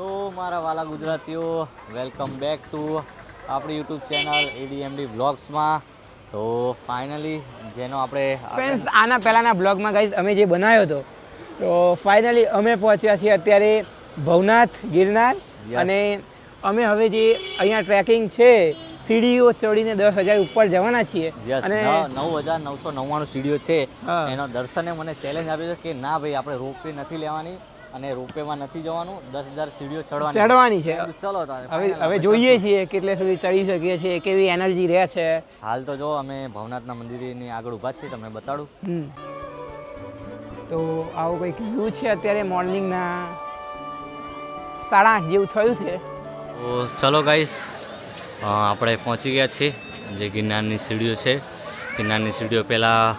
તો મારા વાલા ગુજરાતીઓ વેલકમ બેક ટુ આપણી યુટ્યુબ ચેનલ એડીએમડી વ્લોગ્સમાં તો ફાઇનલી જેનો આપણે ફ્રેન્ડ્સ આના પહેલાંના બ્લોગમાં ગાઈઝ અમે જે બનાવ્યો હતો તો ફાઇનલી અમે પહોંચ્યા છીએ અત્યારે ભવનાથ ગિરનાર. અને અમે હવે જે અહીંયા ટ્રેકિંગ છે સીડીઓ ચડીને દસ હજાર ઉપર જવાના છીએ. અને નવ હજાર નવસો નવ્વાણું સીડીઓ છે. એનો દર્શને મને ચેલેન્જ આપ્યો છે કે ના ભાઈ આપણે રોપવે નથી લેવાની. અને રોપવેમાં નથી જવાનું દસ હજાર સીડીઓ ચડવાની. ચડવાની છે. ચલો હવે હવે જોઈએ છીએ કેટલે સુધી ચડી શકીએ છીએ કેવી એનર્જી રહે છે. હાલ તો જો અમે ભવનાથના મંદિરની આગળ ઊભા છીએ તમને બતાડું. તો આવું કંઈક વ્યૂ છે અત્યારે મોર્નિંગના સાડા આઠ જેવું થયું છે. તો ચલો ગાઈસ આપણે પહોંચી ગયા છીએ. જે ગિરનારની સીડીઓ છે ગિરનારની સીડીઓ પહેલાં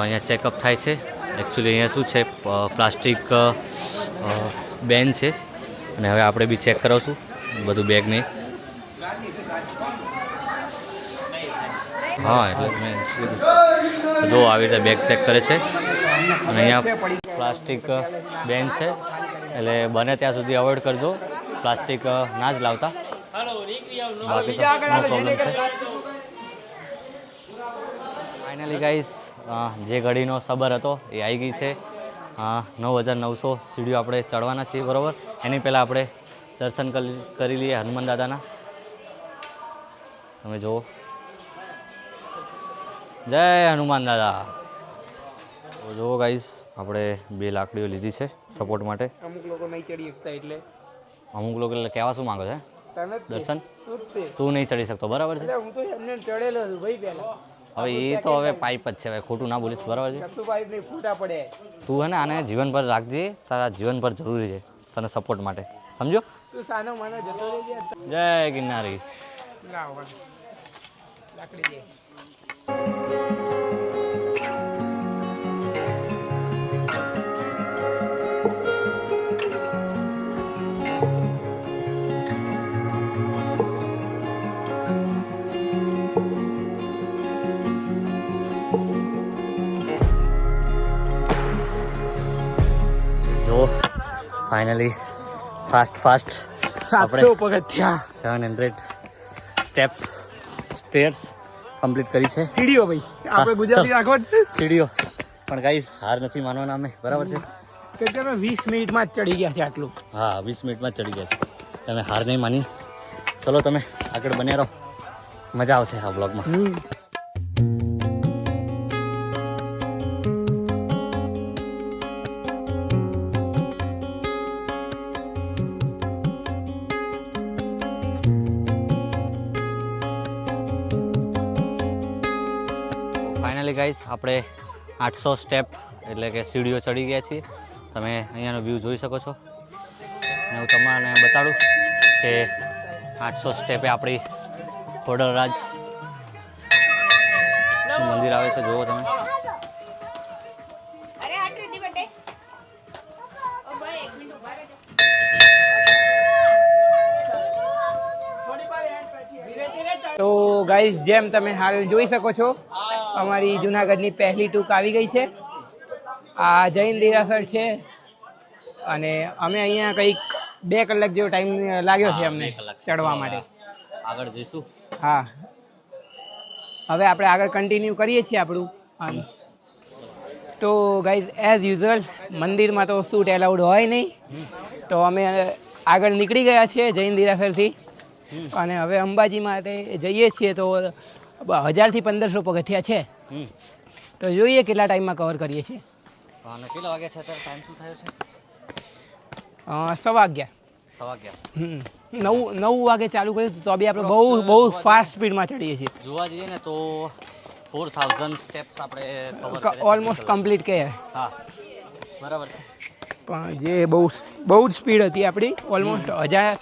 અહીંયા ચેકઅપ થાય છે. એકચ્યુઅલી અહીંયા શું છે પ્લાસ્ટિક બેન છે. અને હવે આપણે બી ચેક કરાવશું. બધું બેગને હા એટલે મેં જો આવી રીતે બેગ ચેક કરે છે. અને અહીંયા પ્લાસ્ટિક બેન છે. એટલે બને ત્યાં સુધી અવોઇડ કરજો. પ્લાસ્ટિક ના જ લાવતા. બાકી તો નો પ્રોબ્લેમ છે. ફાઇનલી ગાઈસ જે ઘડીનો સબર હતો એ આવી ગઈ છે. નવ હજાર નવસો સીડીઓ આપણે ચડવાના છીએ બરાબર? એની પહેલાં આપણે દર્શન કરી લઈએ હનુમાન દાદાના. તમે જુઓ. જય હનુમાન દાદા. તો જુઓ ગાઈસ આપણે બે લાકડીઓ લીધી છે સપોર્ટ માટે. અમુક લોકો નહીં ચડી શકતા એટલે. અમુક લોકો એટલે કહેવા શું માંગો છે દર્શન. તું નહીં ચડી શકતો બરાબર છે? હું તો ચડેલો છું ભાઈ પહેલા હવે એ તો હવે પાઇપ જ છે હવે ખોટું ના બોલીશ બરાબર છે? તું હે ને આને જીવનભર રાખજે તારા જીવનભર જરૂરી છે તને સપોર્ટ માટે. સમજો? જય ગિરનારી. લાકડી દે જો ફાઇનલી ફાસ્ટ ફાસ્ટ આપણે પગથિયા seven hundred steps stairs complete કરી છે. સીડીઓ ભાઈ. આપણે ગુજરાતી રાખો સીડીઓ. પણ ગાઈસ હાર નથી માનવાના અમે. બરાબર છે? તમે વીસ મિનિટમાં જ ચડી ગયા છે આટલું. હા વીસ મિનિટમાં જ ચડી ગયા છે. તમે હાર નહીં માની. ચલો તમે આગળ બન્યા રહો. મજા આવશે આ બ્લોગમાં ફાઇનલી ગાઈઝ આપણે આઠસો સ્ટેપ એટલે કે સીડીઓ ચડી ગયા છીએ. તમે અહીંયાનો વ્યૂ જોઈ શકો છો. અને હું તમને બતાડું કે આઠસો સ્ટેપે આપણી ખોડલરાજ મંદિર આવે છે. જુઓ તમે. અરે હાથ રીધી બટે. ઓ ભાઈ એક મિનિટ ઊભા રહેજો. તો ગાઈઝ જેમ તમે હાલ જોઈ શકો છો અમારી જુનાગઢની પહેલી ટૂંક આવી ગઈ છે. આ જૈન દેરાસર છે અને અમે અહીંયા કંઈક બે કલાક જેવો ટાઈમ લાગ્યો છે અમને ચડવા માટે. આગળ જઈશું? હા. હવે આપણે આગળ કન્ટિન્યુ કરીએ છીએ આપણું આમ. તો ગાઈઝ એઝ યુઝ્યુઅલ મંદિરમાં તો સૂટ એલાઉડ હોય નહીં. તો અમે આગળ નીકળી ગયા છીએ જૈન દેરાસરથી. અને હવે અંબાજી માટે જઈએ છીએ તો હજારથી પંદરસો પગથિયા છે. તો જોઈએ કેટલા ટાઈમમાં કવર કરીએ છીએ. કેટલા વાગ્યા છે અત્યારે? ટાઈમ શું થયો છે? સવા અગિયાર. સવા અગિયાર. હમ. નવ નવ વાગે ચાલુ કર્યું તો બી આપણે બહુ બહુ ફાસ્ટ સ્પીડમાં ચડીએ છીએ. જોવા જઈએ ને તો ફોર થાઉઝન્ડ સ્ટેપ્સ આપણે ઓલમોસ્ટ કમ્પ્લીટ કહે હા. બરાબર છે. પણ જે બહુ બહુ જ સ્પીડ હતી આપણી. ઓલમોસ્ટ હજાર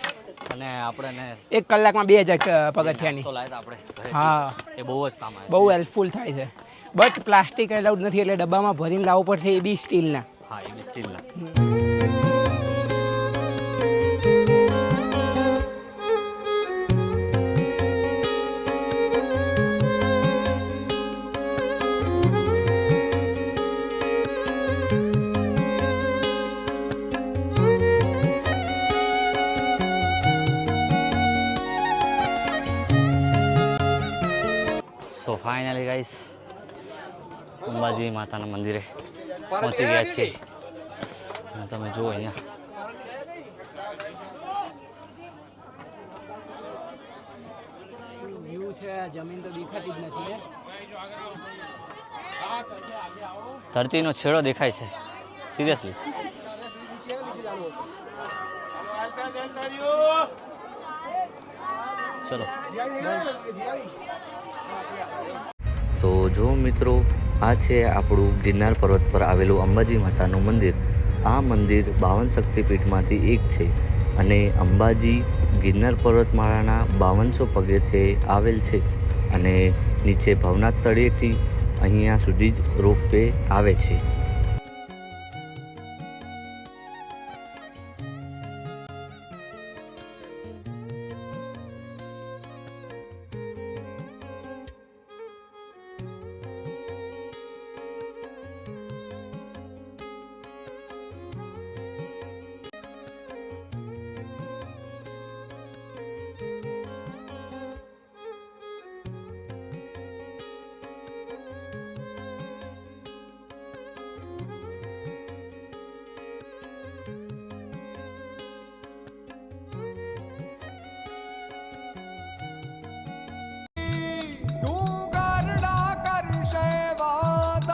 અને આપણે એક કલાકમાં બે હજાર પગથિયાની. આપણે. હા. એ બહુ જ કામ આવે બહુ હેલ્પફુલ થાય છે. બટ પ્લાસ્ટિક એલાઉડ નથી એટલે ડબ્બામાં ભરીને લાવવું પડશે એ બી સ્ટીલના હા એ બી સ્ટીલના ગાઈસ અંબાજી માતાના મંદિરે પહોંચી ગયા છીએ. તમે જુઓ અહીંયા. જમીન તો દેખાતી જ નથી ધરતીનો છેડો દેખાય છે. સિરિયસલી ચલો. તો જો મિત્રો, આ છે આપણું ગિરનાર પર્વત પર આવેલું અંબાજી માતાનું મંદિર. આ મંદિર બાવન શક્તિપીઠમાંથી એક છે અને અંબાજી ગિરનાર પર્વતમાળાના બાવનસો પગેથે આવેલ છે અને નીચે ભવનાથ તળેટી અહીંયા સુધી જ રોપવે આવે છે.